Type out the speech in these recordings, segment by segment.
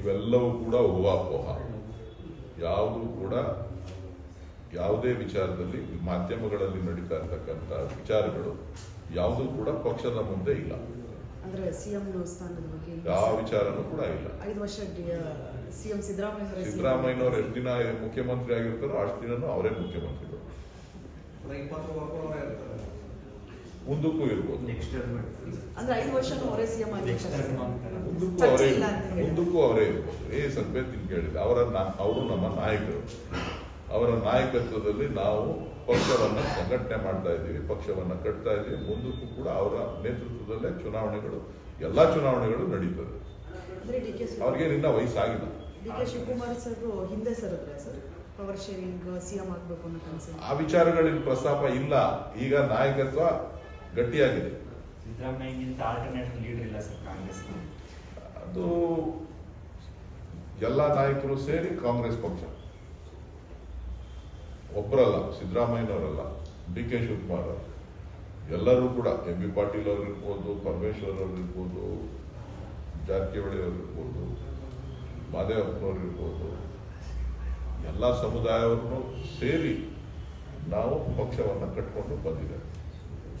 ಇವೆಲ್ಲವೂ ಕೂಡ ಊಹಾಪೋಹ ಯಾವುದು ಕೂಡ ಯಾವುದೇ ವಿಚಾರದಲ್ಲಿ ಮಾಧ್ಯಮಗಳಲ್ಲಿ ನಡೀತಾ ಇರ್ತಕ್ಕಂಥ ವಿಚಾರಗಳು ಯಾವುದೂ ಕೂಡ ಪಕ್ಷದ ಮುಂದೆ ಇಲ್ಲ. ಅಂದ್ರೆ ಸಿಎಂ ಸ್ಥಾನದ ಬಗ್ಗೆ ಯಾವ ವಿಚಾರನೂ ಕೂಡ ಇಲ್ಲ. ಐದು ವರ್ಷ ಸಿಎಂ ಸಿದ್ದರಾಮಯ್ಯ ಅವರೇ CM. ಸಿದ್ದರಾಮಯ್ಯನವ್ರು ಎಷ್ಟು ದಿನ ಮುಖ್ಯಮಂತ್ರಿ ಆಗಿರ್ತಾರೋ ಅಷ್ಟು ದಿನನೂ ಅವರೇ ಮುಖ್ಯಮಂತ್ರಿಗಳು. ಮುಂದಕ್ಕೂ ಇರ್ಬೋದು. ಅಂದ್ರೆ ಐದು ವರ್ಷನೂ ಅವರೇ ಸಿಎಂ ನೆಕ್ಸ್ಟ್ ಮುಂದಕ್ಕೂ ಅವರೇ. ಮುಂದಕ್ಕೂ ಅವರೇ ಇರ್ಬೋದು. ಏ ಸಭ್ಯ ಕೇಳಿದ. ಅವರ ಅವರು ನಮ್ಮ ನಾಯಕರು. ಅವರ ನಾಯಕತ್ವದಲ್ಲಿ ನಾವು ಪಕ್ಷವನ್ನ ಸಂಘಟನೆ ಮಾಡ್ತಾ ಇದ್ದೀವಿ ಪಕ್ಷವನ್ನ ಕಟ್ತಾ ಇದ್ದೀವಿ. ಮುಂದಕ್ಕೂ ಕೂಡ ಅವರ ನೇತೃತ್ವದಲ್ಲೇ ಚುನಾವಣೆಗಳು ಎಲ್ಲಾ ಚುನಾವಣೆಗಳು ನಡೀತದೆ ಅವ್ರಿಗೆ ನಿನ್ನ ವಯಸ್ಸಾಗಿಲ್ಲ. ಡಿ ಕೆ ಶಿವಕುಮಾರ್ ಸರ್ ಹಿಂದೆ ಸರಿದ್ರೆ ಸರ್? ಪವರ್ ಶೇರಿಂಗ್ ಸಿಎಂ ಆಗ್ಬೇಕು ಅನ್ನೋ ಕನಸು. ಆ ವಿಚಾರಗಳಲ್ಲಿ ಪ್ರಸ್ತಾಪ ಇಲ್ಲ. ಈಗ ನಾಯಕತ್ವ ಗಟ್ಟಿಯಾಗಿದೆ. ಸಿದ್ದರಾಮಯ್ಯಗಿಂತ ಆಲ್ಟರ್ನೇಟಿವ್ ಲೀಡರ್ ಇಲ್ಲ ಸರ್ ಕಾಂಗ್ರೆಸ್. ಅದು ಎಲ್ಲ ನಾಯಕರು ಸೇರಿ ಕಾಂಗ್ರೆಸ್ ಪಕ್ಷ. ಒಬ್ಬರಲ್ಲ ಸಿದ್ದರಾಮಯ್ಯನವರಲ್ಲ ಡಿ ಕೆ ಶಿವಕುಮಾರ್ ಅವರು. ಎಲ್ಲರೂ ಕೂಡ ಎಂ ಬಿ ಪಾಟೀಲ್ ಅವರಿರ್ಬೋದು ಪರಮೇಶ್ವರ್ ಅವರು ಇರ್ಬೋದು ಜಾರಕಿಹೊಳಿ ಅವರಿರ್ಬೋದು ಇರ್ಬೋದು ಮಾದೇವಪ್ಪನವ್ರು ಇರ್ಬೋದು ಎಲ್ಲ ಸಮುದಾಯವನ್ನು ಸೇರಿ ನಾವು ಪಕ್ಷವನ್ನು ಕಟ್ಕೊಂಡು ಬಂದಿದ್ದೇವೆ.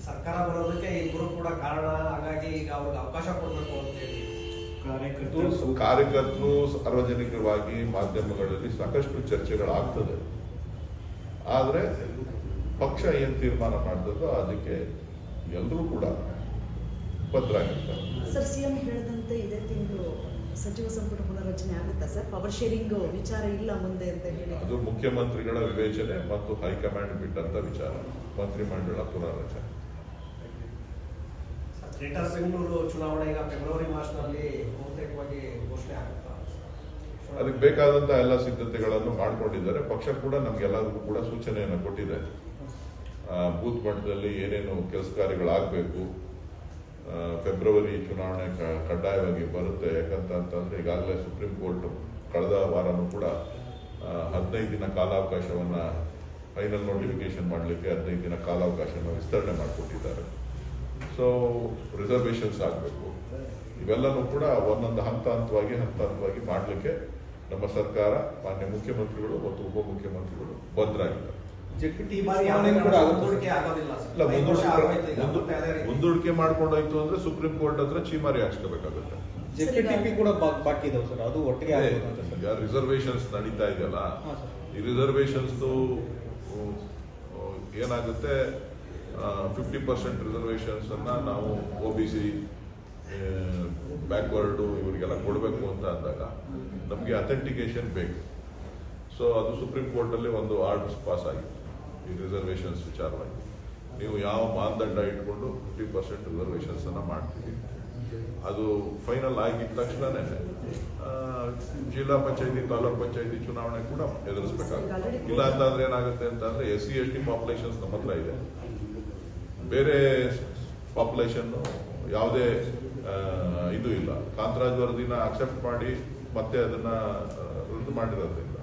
ಸರ್ಕಾರ ಬರೋದಕ್ಕೆ ಇಬ್ಬರು ಕೂಡ ಕಾರಣ. ಹಾಗಾಗಿ ಈಗ ಅವ್ರಿಗೆ ಅವಕಾಶ ಕೊಡಬೇಕು ಅಂತ ಹೇಳಿ. ಕಾರ್ಯಕರ್ತರು ಸಾರ್ವಜನಿಕವಾಗಿ ಮಾಧ್ಯಮಗಳಲ್ಲಿ ಸಾಕಷ್ಟು ಚರ್ಚೆಗಳಾಗ್ತದೆ. ಆದರೆ ಪಕ್ಷ ಏನು ತೀರ್ಮಾನ ಮಾಡ್ತದೋ ಅದಕ್ಕೆ ಎಲ್ಲರೂ ಕೂಡ ಬದ್ಧರಾಗಿರ್ತಾರೆ ಸರ್ ಸಿಎಂ ಹೇಳಿದಂತೆ ಇದೇ ತಿಂಗಳು ಸಚಿವ ಸಂಪುಟ ಪುನರ್ರಚನೆ ಆಗುತ್ತಾ ಸರ್? ಪವರ್ ಶೇರಿಂಗ್ ವಿಚಾರ ಇಲ್ಲ ಮುಂದೆ ಅಂತ ಹೇಳಿ. ಅದು ಮುಖ್ಯಮಂತ್ರಿಗಳ ವಿವೇಚನೆ ಮತ್ತು ಹೈಕಮಾಂಡ್ ಬಿಟ್ಟಂತ ವಿಚಾರ. ಮಂತ್ರಿಮಂಡಲ ಪುನರ್ರಚನೆ. ಗ್ರೇಟರ್ ಬೆಂಗಳೂರು ಚುನಾವಣೆ ಈಗ ಫೆಬ್ರವರಿ ಮಾರ್ಚ್ನಲ್ಲಿ ಬಹುತೇಕವಾಗಿ ಘೋಷಣೆ ಆಗುತ್ತಾ? ಅದಕ್ಕೆ ಬೇಕಾದಂತಹ ಎಲ್ಲ ಸಿದ್ಧತೆಗಳನ್ನು ಮಾಡಿಕೊಂಡಿದ್ದಾರೆ. ಪಕ್ಷ ಕೂಡ ನಮ್ಗೆಲ್ಲರಿಗೂ ಕೂಡ ಸೂಚನೆಯನ್ನು ಕೊಟ್ಟಿದೆ. ಬೂತ್ ಮಟ್ಟದಲ್ಲಿ ಏನೇನು ಕೆಲಸ ಕಾರ್ಯಗಳಾಗಬೇಕು ಫೆಬ್ರವರಿ ಚುನಾವಣೆ ಕಡ್ಡಾಯವಾಗಿ ಬರುತ್ತೆ ಯಾಕಂತ ಅಂತಂದ್ರೆ ಈಗಾಗಲೇ ಸುಪ್ರೀಂ ಕೋರ್ಟ್ ಕಳೆದ ವಾರನೂ ಕೂಡ ಹದಿನೈದು ದಿನ ಕಾಲಾವಕಾಶವನ್ನ ಫೈನಲ್ ನೋಟಿಫಿಕೇಶನ್ ಮಾಡಲಿಕ್ಕೆ ಹದಿನೈದು ದಿನ ಕಾಲಾವಕಾಶವನ್ನು ವಿಸ್ತರಣೆ ಮಾಡಿಕೊಟ್ಟಿದ್ದಾರೆ. ಸೊ ರಿಸರ್ವೇಶನ್ಸ್ ಆಗಬೇಕು. ಇವೆಲ್ಲನೂ ಕೂಡ ಒಂದೊಂದು ಹಂತ ಹಂತವಾಗಿ ಹಂತ ಹಂತವಾಗಿ ಮಾಡಲಿಕ್ಕೆ ನಮ್ಮ ಸರ್ಕಾರ ಮಾನ್ಯ ಮುಖ್ಯಮಂತ್ರಿಗಳು ಮತ್ತು ಉಪಮುಖ್ಯಮಂತ್ರಿಗಳು ಬದ್ಧರಾಗಿದ್ದಾರೆ ಮುಂದೂಡಿಕೆ ಮಾಡ್ಕೊಂಡೋಯ್ತು ಅಂದ್ರೆ ಸುಪ್ರೀಂ ಕೋರ್ಟ್ ಹತ್ರ ಚೀಮಾರಿ ಹಾಕ್ಸ್ಕೋಬೇಕಾಗುತ್ತೆ. ಈಗ ರಿಸರ್ವೇಶನ್ಸ್ ನಡೀತಾ ಇದೆಯಲ್ಲ. ಈ ರಿಸರ್ವೇಶನ್ಸ್ ಏನಾಗುತ್ತೆ? ಫಿಫ್ಟಿ ಪರ್ಸೆಂಟ್ ರಿಸರ್ವೇಷನ್ಸನ್ನು ನಾವು ಒ ಬಿ ಸಿ ಬ್ಯಾಕ್ವರ್ಡು ಇವರಿಗೆಲ್ಲ ಕೊಡಬೇಕು ಅಂತ ಅಂದಾಗ ನಮಗೆ ಅಥೆಂಟಿಕೇಶನ್ ಬೇಕು. ಸೊ ಅದು ಸುಪ್ರೀಂ ಕೋರ್ಟಲ್ಲಿ ಒಂದು ಆರ್ಡರ್ಸ್ ಪಾಸ್ ಆಗಿತ್ತು. ಈ ರಿಸರ್ವೇಷನ್ಸ್ ವಿಚಾರವಾಗಿ. ನೀವು ಯಾವ ಮಾನದಂಡ ಇಟ್ಕೊಂಡು ಫಿಫ್ಟಿ ಪರ್ಸೆಂಟ್ ರಿಸರ್ವೇಷನ್ಸನ್ನು ಮಾಡ್ತೀವಿ ಅದು ಫೈನಲ್ ಆಗಿದ ತಕ್ಷಣನೇ ಜಿಲ್ಲಾ ಪಂಚಾಯತಿ, ತಾಲೂಕ್ ಪಂಚಾಯತಿ ಚುನಾವಣೆ ಕೂಡ ಎದುರಿಸಬೇಕಾಗುತ್ತೆ. ಇಲ್ಲ ಅಂತಂದ್ರೆ ಏನಾಗುತ್ತೆ ಅಂತಂದ್ರೆ S C S T populations ನಮ್ಮ ಹತ್ರ ಇದೆ. ಬೇರೆ ಪಾಪ್ಯುಲೇಷನ್ ಯಾವುದೇ ಇದು ಇಲ್ಲ. ಕಾಂತರಾಜ್ ವರದಿನ ಅಕ್ಸೆಪ್ಟ್ ಮಾಡಿ ಮತ್ತೆ ಅದನ್ನ ರದ್ದು ಮಾಡಿರೋದ್ರಿಂದ.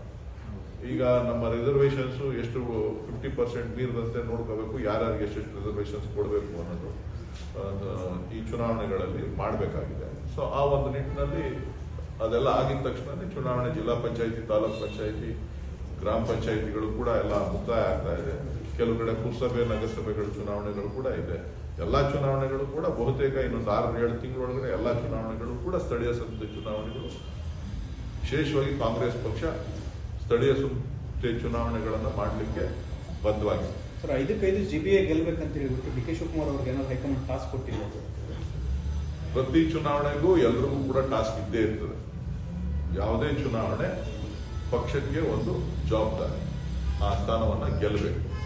ಈಗ ನಮ್ಮ ರಿಸರ್ವೇಶನ್ಸ್ ಎಷ್ಟು ಫಿಫ್ಟಿ ಪರ್ಸೆಂಟ್ ಮೀರದಂತೆ ನೋಡ್ಕೋಬೇಕು, ಯಾರ್ಯಾರಿಗೆ ಎಷ್ಟೆಷ್ಟು ರಿಸರ್ವೇಶನ್ಸ್ ಕೊಡಬೇಕು ಅನ್ನೋದು ಈ ಚುನಾವಣೆಗಳಲ್ಲಿ ಮಾಡಬೇಕಾಗಿದೆ. ಸೊ ಆ ಒಂದು ನಿಟ್ಟಿನಲ್ಲಿ ಅದೆಲ್ಲ ಆಗಿದ ತಕ್ಷಣ ಚುನಾವಣೆ ಜಿಲ್ಲಾ ಪಂಚಾಯಿತಿ, ತಾಲೂಕ್ ಪಂಚಾಯತಿ ಗ್ರಾಮ ಪಂಚಾಯಿತಿಗಳು ಕೂಡ ಎಲ್ಲ ಮುಕ್ತಾಯ ಆಗ್ತಾ ಇದೆ. ಕೆಲವು ಕಡೆ ಪುರಸಭೆ ನಗರಸಭೆಗಳ ಚುನಾವಣೆಗಳು ಕೂಡ ಇದೆ. ಎಲ್ಲಾ ಚುನಾವಣೆಗಳು ಕೂಡ ಬಹುತೇಕ ಇನ್ನೊಂದು ಆರು ಏಳು ತಿಂಗಳೊಳಗಡೆ ಎಲ್ಲಾ ಚುನಾವಣೆಗಳು ಕೂಡ ಸ್ಥಳೀಯ ಸಂಸ್ಥೆ ಚುನಾವಣೆಗಳು. ವಿಶೇಷವಾಗಿ ಕಾಂಗ್ರೆಸ್ ಪಕ್ಷ ಸ್ಥಳೀಯ ಸಂಸ್ಥೆ ಚುನಾವಣೆಗಳನ್ನು ಮಾಡಲಿಕ್ಕೆ ಬದ್ಧವಾಗಿದೆ. ಸರ್ ಐದಕ್ಕೈದು ಜಿ ಬಿ ಎ ಗೆಲ್ಬೇಕಂತ ಹೇಳ್ಬಿಟ್ಟು ಡಿ ಕೆ ಶಿವಕುಮಾರ್ ಅವ್ರಿಗೆ ಏನಾದ್ರು ಹೈಕಮಾಂಡ್ ಟಾಸ್ಕ್ ಕೊಟ್ಟಿಲ್ಲ ಪ್ರತಿ ಚುನಾವಣೆಗೂ ಎಲ್ರಿಗೂ ಕೂಡ ಟಾಸ್ಕ್ ಇದ್ದೇ ಇರ್ತದೆ. ಯಾವುದೇ ಚುನಾವಣೆ ಪಕ್ಷಕ್ಕೆ ಒಂದು ಜವಾಬ್ದಾರಿ. ಆ ಸ್ಥಾನವನ್ನ ಗೆಲ್ಲಬೇಕು